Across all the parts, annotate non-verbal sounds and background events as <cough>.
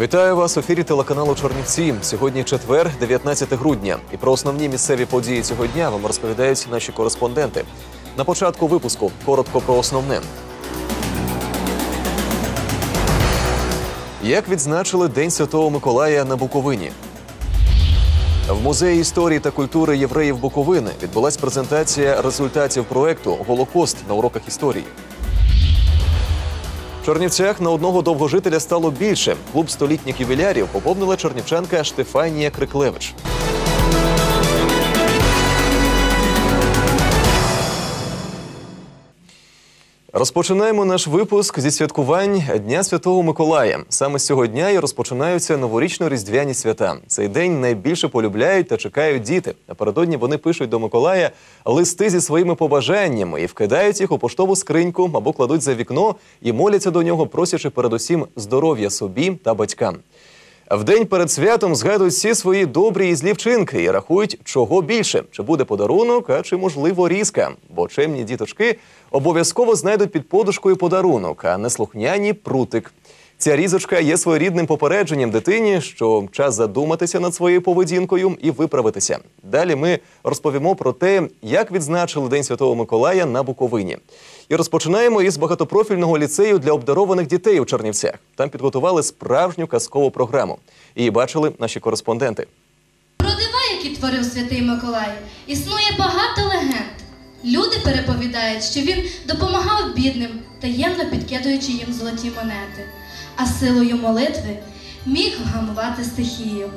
Вітаю вас в ефірі телеканалу Чорнівці. Сьогодні четвер, 19 грудня. І про основні місцеві події цього дня вам розповідають наші кореспонденти. На початку випуску коротко про основне. Як відзначили День Святого Миколая на Буковині? В музеї історії та культури євреїв Буковини відбулась презентація результатів проекту Голокост на уроках історії. В Чернівцях на одного довгожителя стало більше. Клуб столітніх ювілярів поповнила чернівчанка Штефанія Криклевич. Розпочинаємо наш випуск зі святкувань Дня Святого Миколая. Саме з цього дня і розпочинаються новорічно-різдвяні свята. Цей день найбільше полюбляють та чекають діти. Напередодні вони пишуть до Миколая листи зі своїми побажаннями і вкидають їх у поштову скриньку або кладуть за вікно і моляться до нього, просячи передусім здоров'я собі та батькам. В день перед святом згадують всі свої добрі і злі вчинки і рахують, чого більше, чи буде подарунок, а чи можливо різка. Бо чемні діточки обов'язково знайдуть під подушкою подарунок, а неслухняні прутик. Ця різочка є своєрідним попередженням дитині, що час задуматися над своєю поведінкою і виправитися. Далі ми розповімо про те, як відзначили День Святого Миколая на Буковині. І розпочинаємо із багатопрофільного ліцею для обдарованих дітей у Чернівцях. Там підготували справжню казкову програму. Її бачили наші кореспонденти. Про дива, які творив святий Миколай, існує багато легенд. Люди переповідають, що він допомагав бідним, таємно підкидуючи їм золоті монети, а силою молитви міг вгамувати стихію.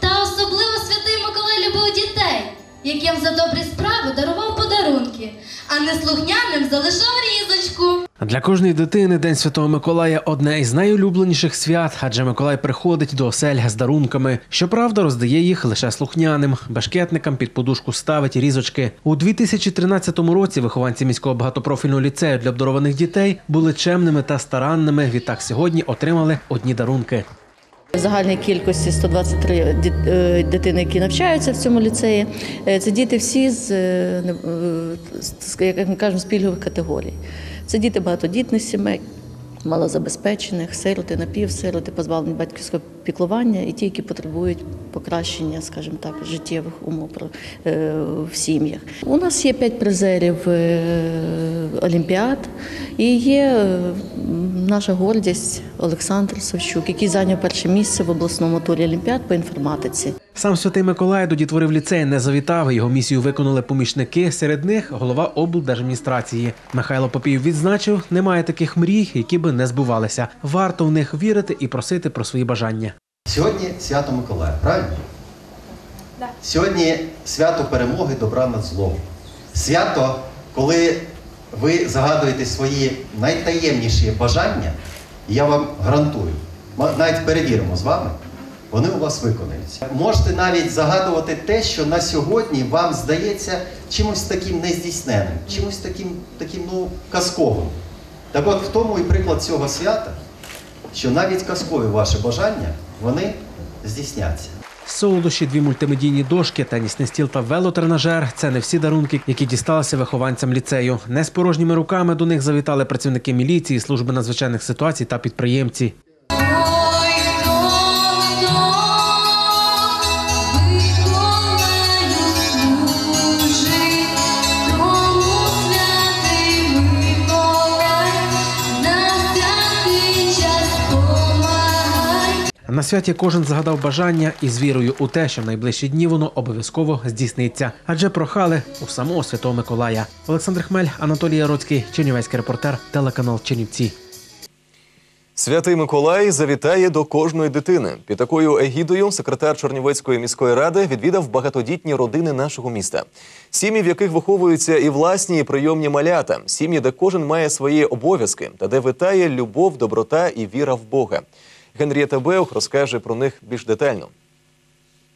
Та особливо святий Миколай любив дітей, яким за добрі справи дарував подарунки, а неслухняним залишав різочку. Для кожної дитини День Святого Миколая одне із найулюбленіших свят, адже Миколай приходить до осель з дарунками. Щоправда, роздає їх лише слухняним. Бешкетникам під подушку ставить різочки. У 2013 році вихованці міського багатопрофільного ліцею для обдарованих дітей були чемними та старанними. Відтак сьогодні отримали одні дарунки. Загальній кількості 123 е, дитини, які навчаються в цьому ліцеї, е, це діти всі з, е, як ми кажемо, з пільгових категорій. Це діти багатодітних сімей, малозабезпечених, сироти, напівсироти, позбавлені батьківського піклування і ті, які потребують покращення, скажімо так, життєвих умов е, в сім'ях. У нас є п'ять призерів е, олімпіад і є е, наша гордість Олександр Савчук, який зайняв перше місце в обласному турі олімпіад по інформатиці. Сам святий Миколай до дітвори в ліцей не завітав. Його місію виконали помічники. Серед них голова облдержадміністрації. Михайло Попів відзначив, немає таких мрій, які би не збувалися. Варто в них вірити і просити про свої бажання. Сьогодні свято Миколая, правильно? Сьогодні свято перемоги добра над злом. Свято, коли ви загадуєте свої найтаємніші бажання, я вам гарантую, ма- навіть перевіримо з вами, вони у вас виконаються. Можете навіть загадувати те, що на сьогодні вам здається чимось таким нездійсненим, чимось таким, таким ну, казковим. Так от в тому і приклад цього свята, що навіть казкові ваші бажання, вони здійсняться. Солодощі, дві мультимедійні дошки, тенісний стіл та велотренажер це не всі дарунки, які дісталися вихованцям ліцею. Не з порожніми руками до них завітали працівники міліції, служби надзвичайних ситуацій та підприємці. На святі кожен згадав бажання і з вірою у те, що в найближчі дні воно обов'язково здійсниться. Адже прохали у самого святого Миколая. Олександр Хмель, Анатолій Яроцький, Чернівецький репортер, телеканал Чернівці. Святий Миколай завітає до кожної дитини. Під такою егідою секретар Чернівецької міської ради відвідав багатодітні родини нашого міста. Сім'ї, в яких виховуються і власні, і прийомні малята, сім'ї, де кожен має свої обов'язки, та де витає любов, доброта і віра в Бога. Генрієта Беух розкаже про них більш детально.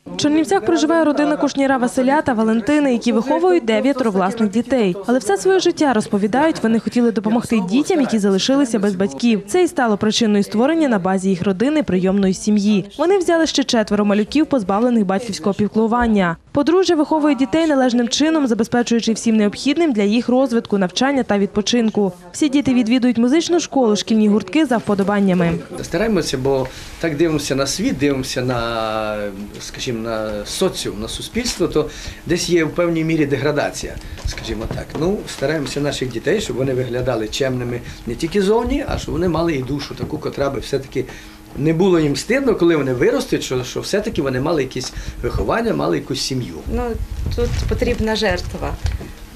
В Чернівцях проживає родина Кушніра Василя та Валентини, які виховують дев'ятеро власних дітей. Але все своє життя розповідають, вони хотіли допомогти дітям, які залишилися без батьків. Це і стало причиною створення на базі їх родини прийомної сім'ї. Вони взяли ще четверо малюків, позбавлених батьківського піклування. Подружжя виховує дітей належним чином, забезпечуючи всім необхідним для їх розвитку, навчання та відпочинку. Всі діти відвідують музичну школу, шкільні гуртки за вподобаннями. Стараємося, бо так дивимося на світ, дивимося на, скажімо, на соціум, на суспільство, то десь є в певній мірі деградація, скажімо так. Ну, стараємося наших дітей, щоб вони виглядали чемними не тільки зовні, а щоб вони мали і душу, таку, котра би все-таки не було їм стидно, коли вони виростуть, що, що все-таки вони мали якесь виховання, мали якусь сім'ю. Ну тут потрібна жертва.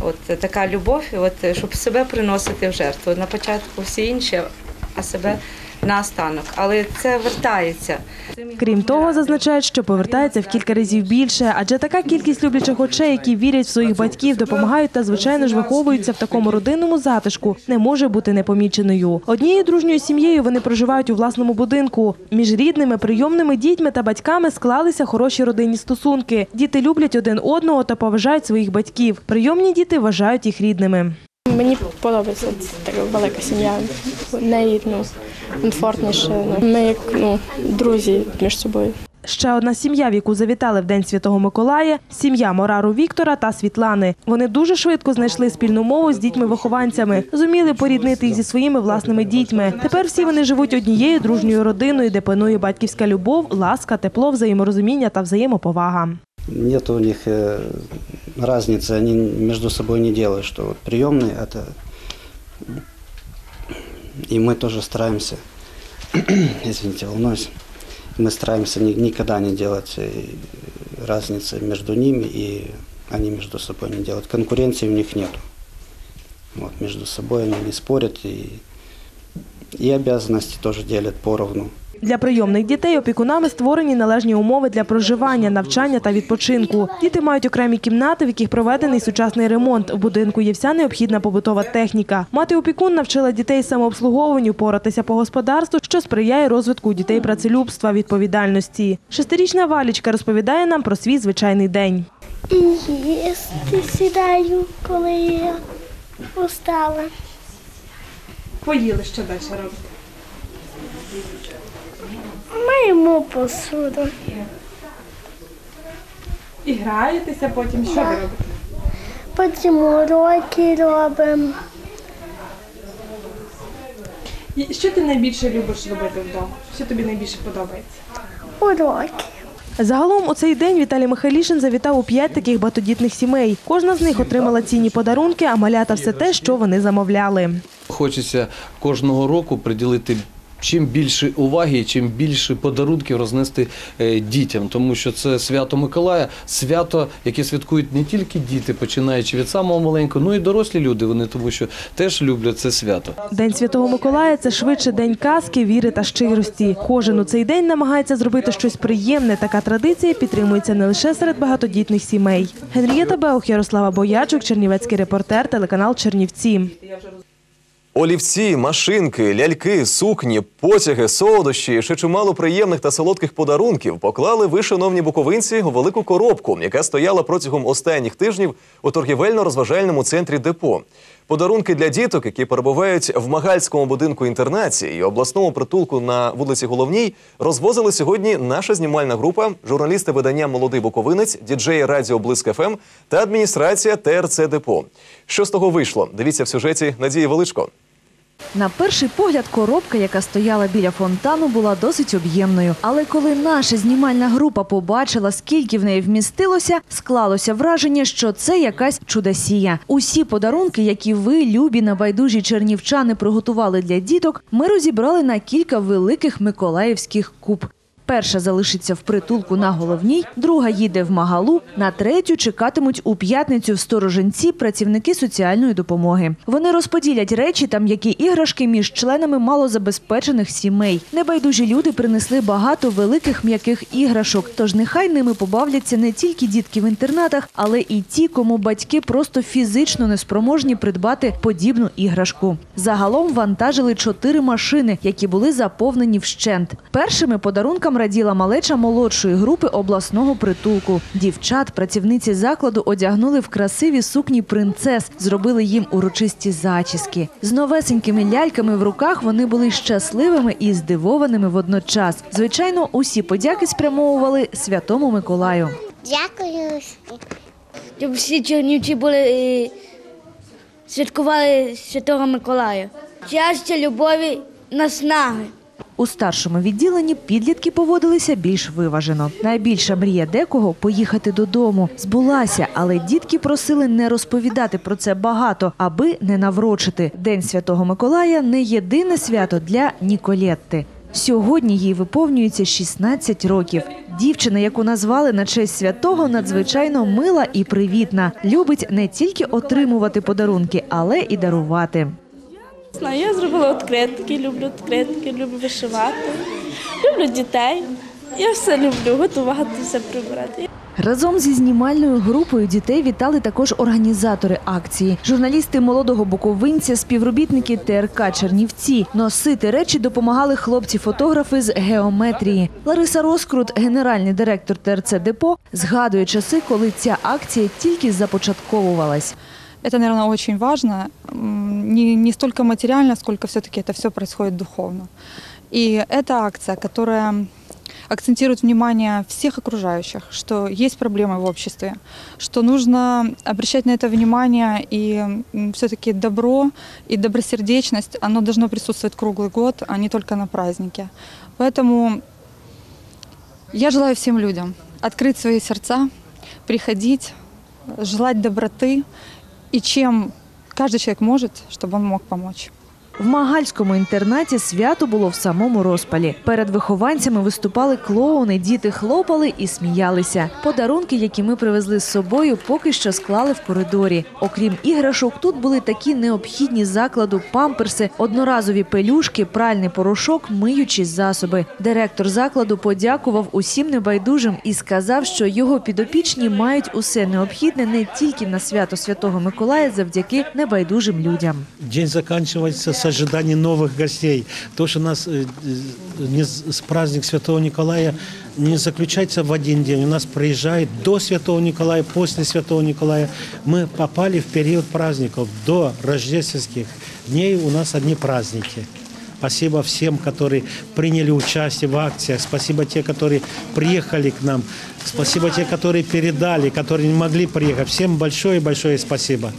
От така любов, от щоб себе приносити в жертву. На початку всі інші, а себе на останок. Але це вертається. Крім того, зазначають, що повертається в кілька разів більше, адже така кількість люблячих очей, які вірять в своїх батьків, допомагають та звичайно ж виховуються в такому родинному затишку, не може бути непоміченою. Однією дружньою сім'єю вони проживають у власному будинку. Між рідними, прийомними дітьми та батьками склалися хороші родинні стосунки. Діти люблять один одного та поважають своїх батьків. Прийомні діти вважають їх рідними. Мені подобається така велика сім'я. Неї ну, комфортніше. Ми як ну, друзі між собою. Ще одна сім'я, в яку завітали в День Святого Миколая – сім'я Морару Віктора та Світлани. Вони дуже швидко знайшли спільну мову з дітьми-вихованцями, зуміли поріднити їх зі своїми власними дітьми. Тепер всі вони живуть однією дружньою родиною, де панує батьківська любов, ласка, тепло, взаєморозуміння та взаємоповага. Нет у них э, разницы, они между собой не делают, что вот приемные это <clears throat> и мы тоже стараемся, <clears throat> извините, волнуюсь, мы стараемся ни- никогда не делать э, разницы между ними и они между собой не делают. Конкуренции у них нету. Вот, между собой они не спорят и, и обязанности тоже делят поровну. Для прийомних дітей опікунами створені належні умови для проживання, навчання та відпочинку. Діти мають окремі кімнати, в яких проведений сучасний ремонт. В будинку є вся необхідна побутова техніка. Мати опікун навчила дітей самообслуговуванню, поратися по господарству, що сприяє розвитку дітей працелюбства, відповідальності. Шестирічна Валічка розповідає нам про свій звичайний день. Їсти сідаю, коли я устала. Поїли, що далі робити? Маємо посуду. І граєтеся потім. Що ви робите? Потім уроки робимо. І що ти найбільше любиш робити вдома? Що тобі найбільше подобається? Уроки. Загалом у цей день Віталій Михайлішин завітав у п'ять таких багатодітних сімей. Кожна з них отримала цінні подарунки, а малята все те, що вони замовляли. Хочеться кожного року приділити чим більше уваги, чим більше подарунків рознести е, дітям, тому що це свято Миколая, свято, яке святкують не тільки діти, починаючи від самого маленького, ну і дорослі люди. Вони тому що теж люблять це свято. День Святого Миколая це швидше день казки, віри та щирості. Кожен у цей день намагається зробити щось приємне. Така традиція підтримується не лише серед багатодітних сімей. Генрієта Беух, Ярослава Боячук, Чернівецький репортер, телеканал Чернівці. Олівці, машинки, ляльки, сукні, потяги, солодощі, ще чимало приємних та солодких подарунків поклали ви, шановні буковинці, у велику коробку, яка стояла протягом останніх тижнів у торгівельно-розважальному центрі депо. Подарунки для діток, які перебувають в Магальському будинку інтернації і обласному притулку на вулиці Головній, розвозили сьогодні наша знімальна група, журналісти видання Молодий Буковинець, діджеї Радіо Блиск ФМ та адміністрація ТРЦ Депо. Що з того вийшло? Дивіться в сюжеті Надії Величко. На перший погляд, коробка, яка стояла біля фонтану, була досить об'ємною. Але коли наша знімальна група побачила, скільки в неї вмістилося, склалося враження, що це якась чудосія. Усі подарунки, які ви, любі набайдужі чернівчани, приготували для діток, ми розібрали на кілька великих миколаївських куб. Перша залишиться в притулку на головній, друга їде в Магалу, на третю чекатимуть у п'ятницю в стороженці працівники соціальної допомоги. Вони розподілять речі та м'які іграшки між членами малозабезпечених сімей. Небайдужі люди принесли багато великих м'яких іграшок, тож нехай ними побавляться не тільки дітки в інтернатах, але і ті, кому батьки просто фізично неспроможні придбати подібну іграшку. Загалом вантажили чотири машини, які були заповнені вщент. Першими раділа малеча молодшої групи обласного притулку. Дівчат, працівниці закладу одягнули в красиві сукні принцес, зробили їм урочисті зачіски. З новесенькими ляльками в руках вони були щасливими і здивованими водночас. Звичайно, усі подяки спрямовували святому Миколаю. Дякую. Щоб всі чернівці були е, святкували Святого Миколая. Щастя, любові, наснаги. У старшому відділенні підлітки поводилися більш виважено. Найбільша мрія декого поїхати додому збулася, але дітки просили не розповідати про це багато, аби не наврочити. День Святого Миколая не єдине свято для Ніколетти. Сьогодні їй виповнюється 16 років. Дівчина, яку назвали на честь святого, надзвичайно мила і привітна. Любить не тільки отримувати подарунки, але і дарувати. Знаю, я зробила відкритки, люблю відкритки, люблю вишивати, люблю дітей. Я все люблю, готувати, все прибирати. Разом зі знімальною групою дітей вітали також організатори акції, журналісти молодого буковинця, співробітники ТРК Чернівці. Носити речі допомагали хлопці-фотографи з геометрії. Лариса Роскрут, генеральний директор ТРЦ Депо, згадує часи, коли ця акція тільки започатковувалась. Это, наверное, очень важно. М, Не, не столько материально, сколько все-таки это все происходит духовно. И это акция, которая акцентирует внимание всех окружающих, что есть проблемы в обществе, что нужно обращать на это внимание, и все-таки добро и добросердечность, оно должно присутствовать круглый год, а не только на празднике. Поэтому я желаю всем людям открыть свои сердца, приходить, желать доброты, и чем каждый человек может, чтобы он мог помочь. В Магальському інтернаті свято було в самому розпалі. Перед вихованцями виступали клоуни, діти хлопали і сміялися. Подарунки, які ми привезли з собою, поки що склали в коридорі. Окрім іграшок, тут були такі необхідні закладу памперси, одноразові пелюшки, пральний порошок, миючі засоби. Директор закладу подякував усім небайдужим і сказав, що його підопічні мають усе необхідне не тільки на свято Святого Миколая завдяки небайдужим людям. День заканчивается с новых гостей. То, что у нас э, э, не с праздник Святого Николая не заключается в один день. У нас приезжает до Святого Николая, после Святого Николая. Мы попали в период праздников. До рождественских дней у нас одни праздники. Спасибо всем, которые приняли участие в акциях. Спасибо те, которые приехали к нам. Спасибо те, которые передали, которые не могли приехать. Всем большое-большое спасибо.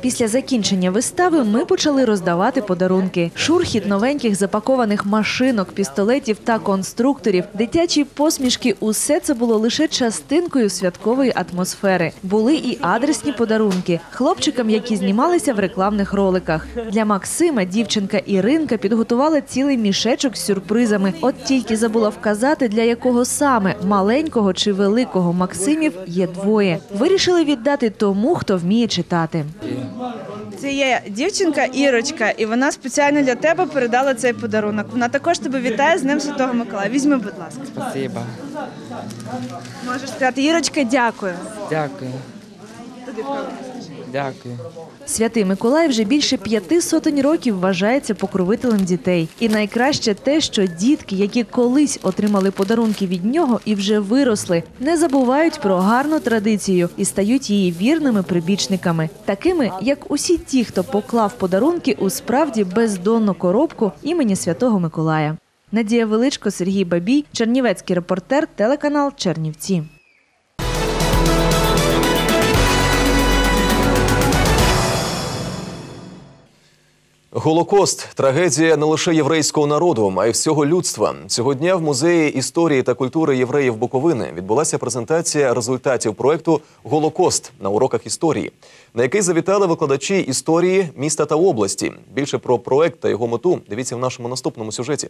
Після закінчення вистави ми почали роздавати подарунки. Шурхіт новеньких запакованих машинок, пістолетів та конструкторів, дитячі посмішки усе це було лише частинкою святкової атмосфери. Були і адресні подарунки хлопчикам, які знімалися в рекламних роликах. Для Максима дівчинка Іринка підготувала цілий мішечок з сюрпризами. От тільки забула вказати, для якого саме маленького чи великого Максимів є двоє. Вирішили віддати тому, хто вміє читати. Це є дівчинка Ірочка, і вона спеціально для тебе передала цей подарунок. Вона також тебе вітає з ним Святого Миколая. Візьми, будь ласка. Спасибо. Можеш сказати, Ірочка, дякую. Дякую. Дякую. Святий Миколай вже більше п'яти сотень років вважається покровителем дітей. І найкраще те, що дітки, які колись отримали подарунки від нього і вже виросли, не забувають про гарну традицію і стають її вірними прибічниками, такими як усі ті, хто поклав подарунки у справді бездонну коробку імені Святого Миколая. Надія Величко, Сергій Бабій, Чернівецький репортер, телеканал Чернівці. Голокост трагедія не лише єврейського народу, а й всього людства. Цього дня в музеї історії та культури євреїв Буковини відбулася презентація результатів проекту Голокост на уроках історії, на який завітали викладачі історії міста та області. Більше про проект та його мету дивіться в нашому наступному сюжеті.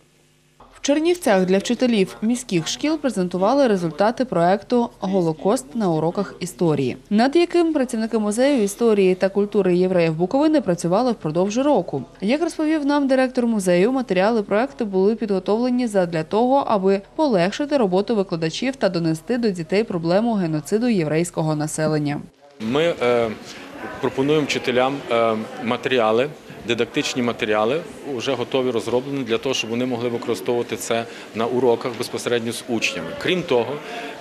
В Чернівцях для вчителів міських шкіл презентували результати проекту Голокост на уроках історії, над яким працівники музею історії та культури євреїв Буковини працювали впродовж року. Як розповів нам директор музею, матеріали проекту були підготовлені задля того, аби полегшити роботу викладачів та донести до дітей проблему геноциду єврейського населення. Ми е, пропонуємо вчителям е, матеріали, дидактичні матеріали, вже готові розроблені для того, щоб вони могли використовувати це на уроках безпосередньо з учнями. Крім того,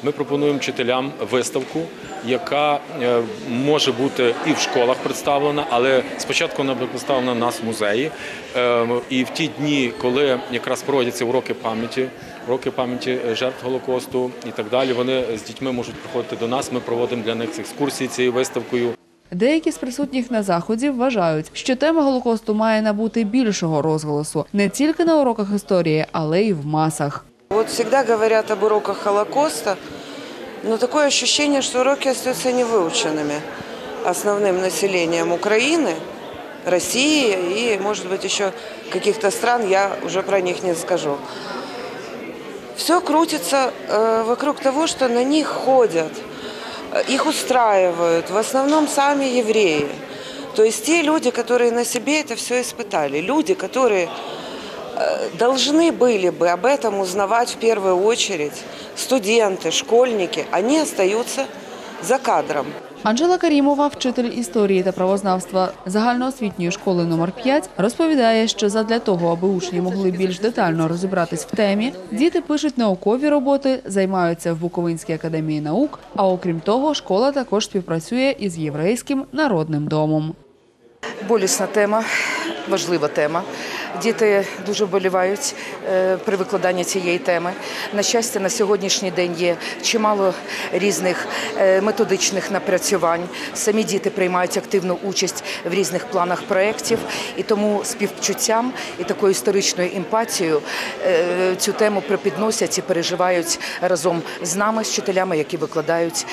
ми пропонуємо вчителям виставку, яка е, може бути і в школах представлена, але спочатку вона буде представлена у нас в музеї. Е, І в ті дні, коли якраз проводяться уроки пам'яті роки пам'яті жертв Голокосту і так далі. Вони з дітьми можуть приходити до нас. Ми проводимо для них екскурсії цією виставкою. Деякі з присутніх на заході вважають, що тема Голокосту має набути більшого розголосу не тільки на уроках історії, але й в масах. Вот всегда говорят об уроках Холокоста, но такое ощущение, что уроки остаются невыученными основным населением Украины, России и, может быть, еще каких-то стран, я уже про них не скажу. Все крутится э, вокруг того, что на них ходят, э, их устраивают, в основном сами евреи. То есть те люди, которые на себе это все испытали, люди, которые э, должны были бы об этом узнавать в первую очередь, студенты, школьники, они остаются за кадром. Анжела Карімова, вчитель історії та правознавства загальноосвітньої школи номер 5, розповідає, що задля того, аби учні могли більш детально розібратись в темі, діти пишуть наукові роботи, займаються в Буковинській академії наук. А окрім того, школа також співпрацює із єврейським народним домом. Болісна тема, важлива тема. Діти дуже вболівають е, при викладанні цієї теми. На щастя, на сьогоднішній день є чимало різних е, методичних напрацювань. Самі діти приймають активну участь в різних планах проєктів, і тому співчуттям і такою історичною емпатією е, цю тему припідносять і переживають разом з нами, з вчителями, які викладають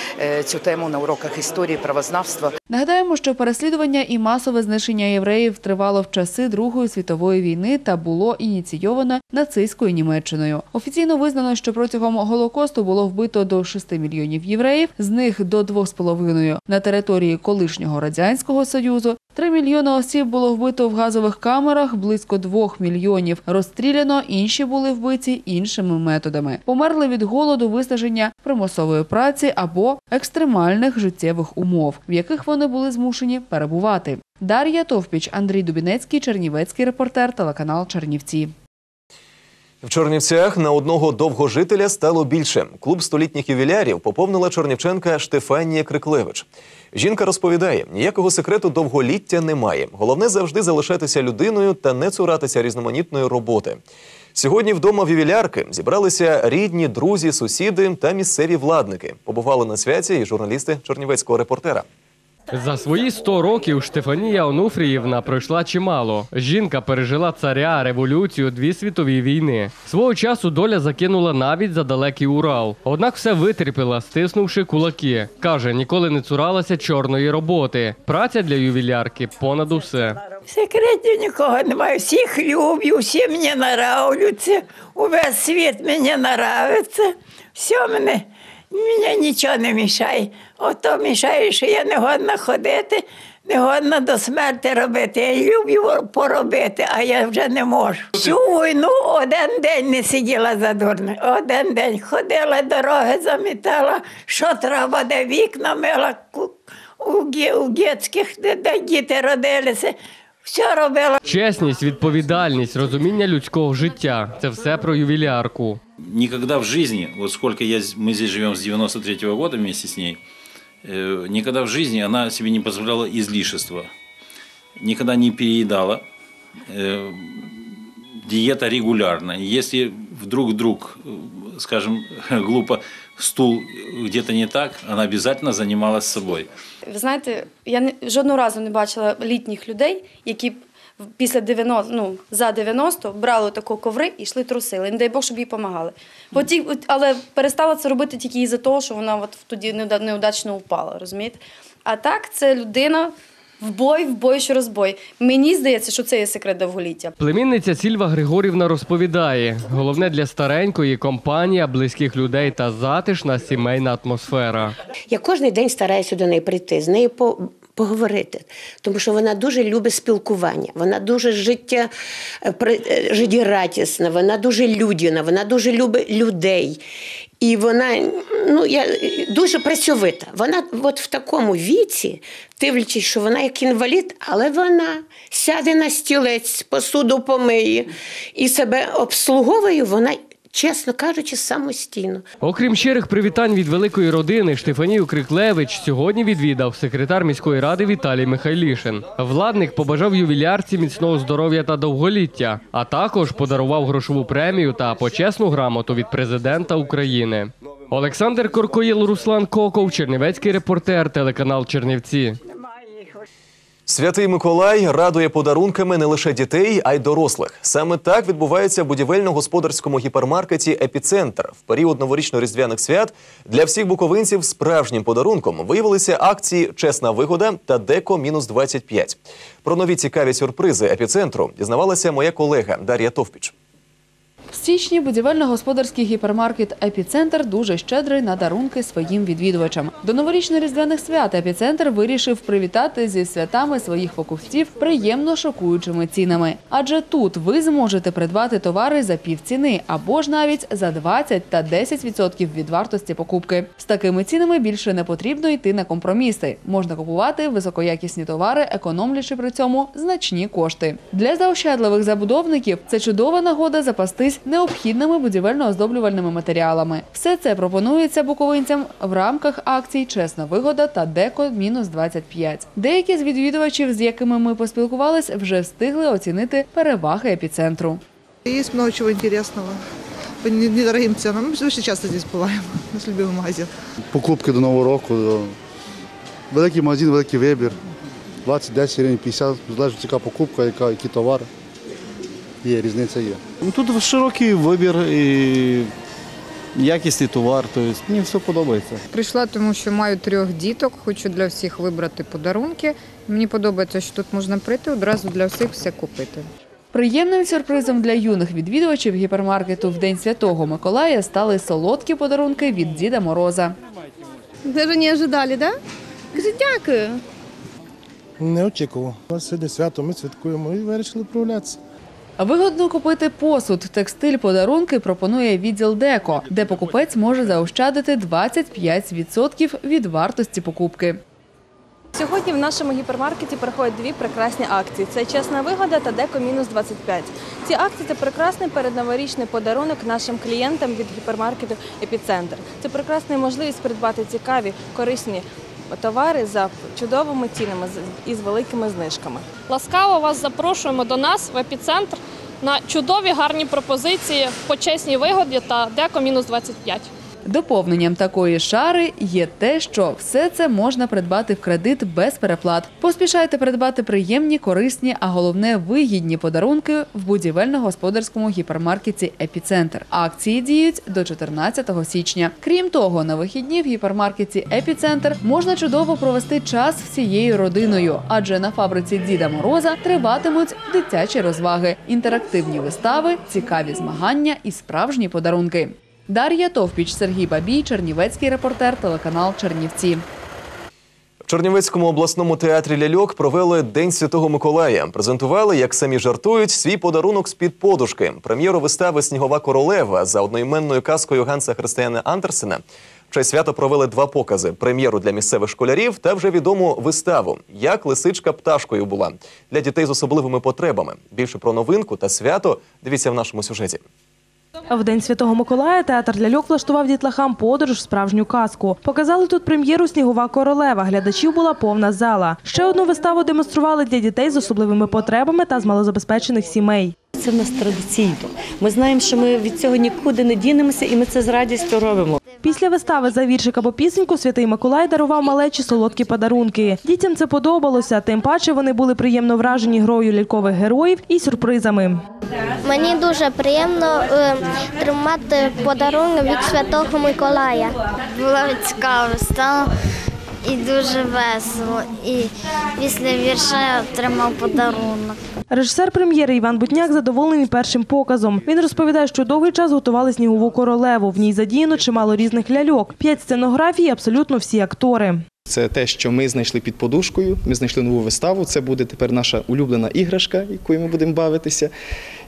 цю тему на уроках історії, правознавства. Нагадаємо, що переслідування і масове знищення євреїв тривало в часи Другої світової війни та було ініційовано нацистською Німеччиною. Офіційно визнано, що протягом Голокосту було вбито до 6 мільйонів євреїв, з них до 2,5 на території колишнього радянського союзу. 3 мільйони осіб було вбито в газових камерах, близько 2 мільйонів розстріляно, інші були вбиті іншими методами. Померли від голоду, виснаження, примусової праці або екстремальних життєвих умов, в яких вони були змушені перебувати. Дар'я Товпіч, Андрій Дубінецький, Чернівецький репортер, телеканал Чернівці. В Чернівцях на одного довгожителя стало більше. Клуб столітніх ювілярів поповнила чернівченка Штефанія Криклевич. Жінка розповідає, ніякого секрету довголіття немає. Головне завжди залишатися людиною та не цуратися різноманітної роботи. Сьогодні вдома в ювілярки зібралися рідні, друзі, сусіди та місцеві владники. Побували на святі і журналісти чернівецького репортера. За свої 100 років Штефанія Онуфріївна пройшла чимало. Жінка пережила царя, революцію, дві світові війни. Свого часу доля закинула навіть за далекий Урал. Однак все витерпіла, стиснувши кулаки. Каже, ніколи не цуралася чорної роботи. Праця для ювілярки понад усе. Секретів нікого немає. Всіх люблю, всі мені нравляться. Увесь світ мені нравиться. Все мене, мені нічого не мішає. Ото мішає, що я не годна ходити, не годна до смерті робити. Я люблю поробити, а я вже не можу. Всю війну один день не сиділа за дурне. Один день ходила, дороги замітала, що треба, де вікна мила у, дітських, де діти родилися. Все робила. Чесність, відповідальність, розуміння людського життя це все про ювілярку. Никогда в жизни, вот сколько я, з- мы здесь живем с 93 -го года вместе с ней, э, никогда в жизни она себе не позволяла излишества. Никогда не переедала. Э, диета регулярная. Если вдруг, вдруг, э, скажем, <laughs> глупо, стул где-то не так, она обязательно занималась собой. Ви знаєте, я не, жодного разу не бачила літніх людей, які б в- після 90, ну, за 90 брали тако коври і йшли трусили. Не дай Бог, щоб їй допомагали. От ті- але перестала це робити тільки із-за того, що вона от тоді неуда- неудачно впала, розумієте? А так, це людина в бой, в бой, що розбой. Мені здається, що це є секрет довголіття. Племінниця Сільва Григорівна розповідає: головне для старенької компанія, близьких людей та затишна сімейна атмосфера. Я кожен день стараюся до неї прийти, з нею по- поговорити, тому що вона дуже любить спілкування, вона дуже життя е, е, життєрадісна, вона дуже людяна, вона дуже любить людей. І вона ну, я, дуже працьовита. Вона от в такому віці, дивлячись, що вона як інвалід, але вона сяде на стілець, посуду помиє і себе обслуговує, вона чесно кажучи, самостійно. Окрім щирих привітань від великої родини, Штефанію Криклевич сьогодні відвідав секретар міської ради Віталій Михайлішин. Владник побажав ювілярці міцного здоров'я та довголіття, а також подарував грошову премію та почесну грамоту від президента України. Олександр Коркоїл, Руслан Коков, Чернівецький репортер, телеканал Чернівці. Святий Миколай радує подарунками не лише дітей, а й дорослих. Саме так відбувається в будівельно-господарському гіпермаркеті Епіцентр. В період новорічно-різдвяних свят для всіх буковинців справжнім подарунком виявилися акції Чесна вигода та Деко мінус 25. Про нові цікаві сюрпризи епіцентру дізнавалася моя колега Дар'я Товпіч. В січні будівельно-господарський гіпермаркет «Епіцентр» дуже щедрий на дарунки своїм відвідувачам. До новорічно-різдвяних свят «Епіцентр» вирішив привітати зі святами своїх покупців приємно шокуючими цінами. Адже тут ви зможете придбати товари за півціни або ж навіть за 20 та 10% від вартості покупки. З такими цінами більше не потрібно йти на компроміси. Можна купувати високоякісні товари, економлячи при цьому значні кошти. Для заощадливих забудовників це чудова нагода запастись необхідними будівельно-оздоблювальними матеріалами. Все це пропонується буковинцям в рамках акцій Чесна вигода та Деко мінус 25. Деякі з відвідувачів, з якими ми поспілкувались, вже встигли оцінити переваги епіцентру. Есть много чего интересного. По не- недорогим ценам. Мы очень часто здесь бываем. Наш любимый магазин. покупки до Нового року. до- Великий магазин, великий вибір. 20, 10 гривень, 50, залежить яка покупка, яка, які товари. Є, різниця є. Ну, Тут широкий вибір і якісний товар, тобто мені все подобається. Прийшла, тому що маю трьох діток, хочу для всіх вибрати подарунки. Мені подобається, що тут можна прийти одразу для всіх все купити. Приємним сюрпризом для юних відвідувачів гіпермаркету в День Святого Миколая стали солодкі подарунки від Діда Мороза. Даже не ожидали, да? Кажи, дякую. Не очікував. У нас сьогодні свято, ми святкуємо і вирішили прогулятися. Вигодно купити посуд, текстиль, подарунки пропонує відділ Деко, де покупець може заощадити 25% від вартості покупки. Сьогодні в нашому гіпермаркеті проходять дві прекрасні акції: це чесна вигода та деко мінус 25. Ці акції це прекрасний передноворічний подарунок нашим клієнтам від гіпермаркету Епіцентр. Це прекрасна можливість придбати цікаві, корисні товари за чудовими цінами і з великими знижками. Ласкаво вас запрошуємо до нас в епіцентр на чудові гарні пропозиції по чесній вигоді та деко мінус 25. Доповненням такої шари є те, що все це можна придбати в кредит без переплат. Поспішайте придбати приємні, корисні, а головне вигідні подарунки в будівельно-господарському гіпермаркеті Епіцентр. Акції діють до 14 січня. Крім того, на вихідні в гіпермаркеті Епіцентр можна чудово провести час всією родиною, адже на фабриці Діда Мороза триватимуть дитячі розваги, інтерактивні вистави, цікаві змагання і справжні подарунки. Дар'я Товпіч, Сергій Бабій, Чернівецький репортер, телеканал Чернівці. В Чернівецькому обласному театрі ляльок провели День Святого Миколая. Презентували, як самі жартують, свій подарунок з-під подушки. Прем'єру вистави Снігова королева за одноіменною казкою Ганса Християна Андерсена. В честь свято провели два покази: прем'єру для місцевих школярів та вже відому виставу Як лисичка пташкою була для дітей з особливими потребами. Більше про новинку та свято дивіться в нашому сюжеті. В день Святого Миколая театр ляльок влаштував дітлахам подорож в справжню казку. Показали тут прем'єру Снігова королева. Глядачів була повна зала. Ще одну виставу демонстрували для дітей з особливими потребами та з малозабезпечених сімей. Це в нас традиційно. Ми знаємо, що ми від цього нікуди не дінемося, і ми це з радістю робимо. Після вистави за віршик або пісеньку святий Миколай дарував малечі солодкі подарунки. Дітям це подобалося, тим паче вони були приємно вражені грою лялькових героїв і сюрпризами. Мені дуже приємно е, тримати подарунок від Святого Миколая. Було цікаво, стало і дуже весело. І після вірша отримав подарунок. Режисер прем'єри Іван Бутняк задоволений першим показом. Він розповідає, що довгий час готували снігову королеву. В ній задіяно чимало різних ляльок, п'ять сценографій, абсолютно всі актори. Це те, що ми знайшли під подушкою. Ми знайшли нову виставу. Це буде тепер наша улюблена іграшка, якою ми будемо бавитися.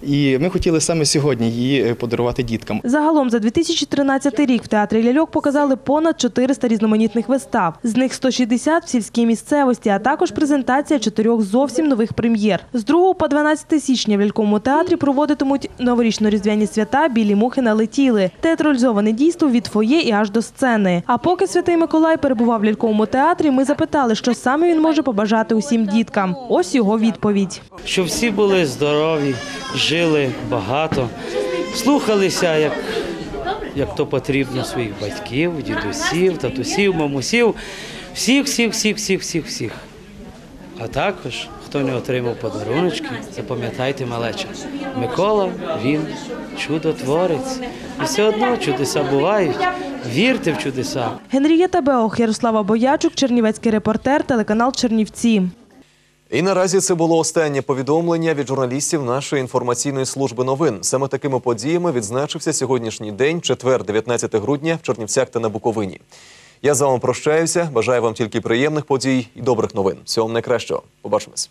І ми хотіли саме сьогодні її е, подарувати діткам. Загалом за 2013 рік в театрі ляльок показали понад 400 різноманітних вистав. З них 160 в сільській місцевості, а також презентація чотирьох зовсім нових прем'єр. З 2 по 12 січня в ляльковому театрі проводитимуть новорічно-різдвяні свята Білі мухи налетіли. Театралізоване дійство від фоє і аж до сцени. А поки святий Миколай перебував в театрі, ми запитали, що саме він може побажати усім діткам. Ось його відповідь. щоб всі були здорові, жили багато, слухалися, як, як то потрібно своїх батьків, дідусів, татусів, мамусів, всіх, всіх, всіх, всіх, всіх, всіх. А також, хто не отримав подаруночки, запам'ятайте малеча. Микола, він чудотворець. І все одно чудеса бувають. Вірте в чудеса. Генрієта Беох, Ярослава Боячук, Чернівецький репортер, телеканал Чернівці. І наразі це було останнє повідомлення від журналістів нашої інформаційної служби новин. Саме такими подіями відзначився сьогоднішній день, четвер, 19 грудня, в Чернівцях та на Буковині. Я з вами прощаюся. Бажаю вам тільки приємних подій і добрих новин. Всього вам найкращого. Побачимось.